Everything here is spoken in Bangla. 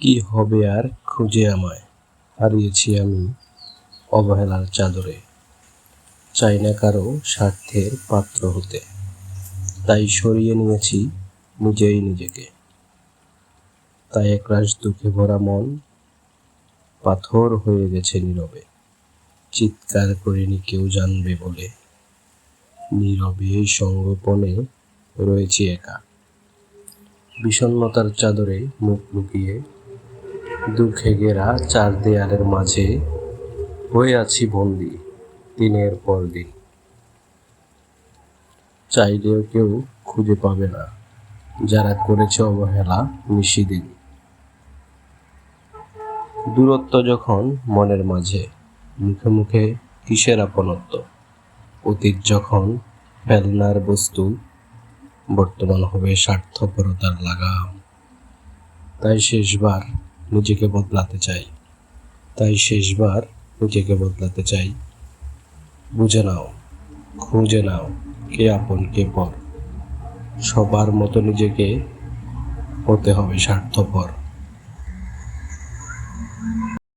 কি হবে আর খুঁজে আমায়? হারিয়েছি আমি অবহেলার চাদরে। চাই না কারও স্বার্থের পাত্র হতে। তাই সরিয়ে নিয়েছি নিজেই নিজেকে। তাই একরাশ দুঃখে ভরা মন পাথর হয়ে গেছে নীরবে। চিৎকার করিনি কেউ জানবে বলে। নীরবে সঙ্গোপনে রয়েছি একা। বিষণ্ণতার চাদরে মুখ লুকিয়ে দুঃখে ঘেরা চার দেয়ালের মাঝে হয়ে আছি বন্দি দিনের পর দিন। চাইলেও কেউ খুঁজে পাবে না, যারা করেছে অবহেলা নিশিদিন দূরত্ব যখন মনের মাঝে, মুখে মুখে কিসের আপনত্ব? অতীত যখন ফেলনার বস্তু, বর্তমান হবে স্বার্থপরতার লাগাম। তাই শেষবার নিজেকে বদলাতে চাই। তাই শেষবার নিজেকে বদলাতে চাই। বুঝে নাও, খুঁজে নাও কে আপন কে পর। সবার মতো নিজেকে হতে হবে স্বার্থপর।